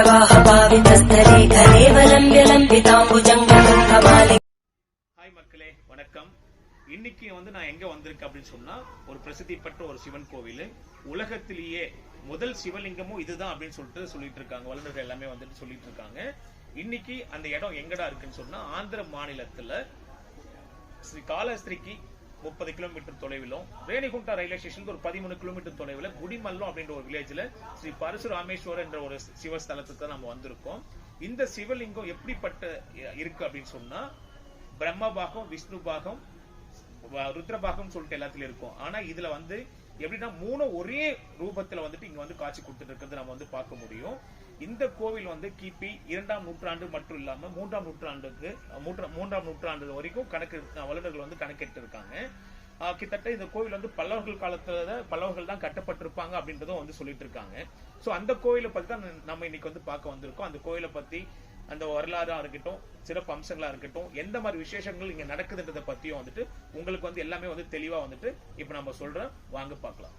जनाटवीगलज्जलप्रवाहपावितस्तरे कलेवलम्ब्य लम्बिताम्बुजङ्गमाले hi மக்களே வணக்கம் இன்னைக்கு வந்து நான் எங்க வந்திருக்கேன் அப்படின்னு சொன்னா ஒரு பிரசித்தி பெற்ற ஒரு சிவன் கோவில் உலகத்திலேயே முதல் சிவலிங்கமும் இதுதான் அப்படின்னு சொல்லிட்டு சொல்லிட்டு இருக்காங்க வல்லுநர்கள் எல்லாமே வந்துட்டு சொல்லிட்டு இருக்காங்க இன்னைக்கு அந்த இடம் எங்கடா இருக்குன்னு சொன்னா ஆந்திர மாநிலத்துல ஸ்ரீ காலஸ்திரிக்கு முப்பது கிலோமீட்டர் தொலைவிலும் ரேணிகுண்டா ரயில்வே ஸ்டேஷனுக்கு ஒரு பதிமூணு கிலோமீட்டர் தொலைவில் குடிமல்லம் அப்படின்ற ஒரு வில்லேஜ்ல ஸ்ரீ பரசுராமேஸ்வரர் என்ற ஒரு சிவஸ்தலத்துக்கு தான் நம்ம வந்திருக்கோம். இந்த சிவலிங்கம் எப்படிப்பட்ட இருக்கு அப்படின்னு சொன்னா பிரம்ம பாகம் விஷ்ணு பாகம் ருத்ரபாகம் சொல்லிட்டு எல்லாத்துலயும் இருக்கும். ஆனா இதுல வந்து எப்படின்னா மூணு ஒரே ரூபத்துல வந்துட்டு இங்க வந்து காட்சி கொடுத்துட்டு இருக்கிறது நம்ம வந்து பார்க்க முடியும். இந்த கோவில் வந்து கிபி இரண்டாம் நூற்றாண்டு மட்டும் இல்லாம மூன்றாம் நூற்றாண்டுக்கு மூன்றாம் நூற்றாண்டு வரைக்கும் கணக்கு வல்லுநர்கள் வந்து கணக்கிட்டு இருக்காங்க கிட்டத்தட்ட இந்த கோவில் வந்து பல்லவர்கள் காலத்துல பல்லவர்கள் தான் கட்டப்பட்டிருப்பாங்க அப்படின்றதும் வந்து சொல்லிட்டு இருக்காங்க சோ அந்த கோயிலை பத்தி தான் நம்ம இன்னைக்கு வந்து பார்க்க வந்திருக்கோம். அந்த கோயிலை பத்தி அந்த வரலாறா இருக்கட்டும் சிறப்பு அம்சங்களா இருக்கட்டும் எந்த மாதிரி விசேஷங்கள் இங்க நடக்குதுன்றத பத்தியும் வந்துட்டு உங்களுக்கு வந்து எல்லாமே வந்து தெளிவா வந்துட்டு இப்ப நம்ம சொல்கிறோம் வாங்க பார்க்கலாம்.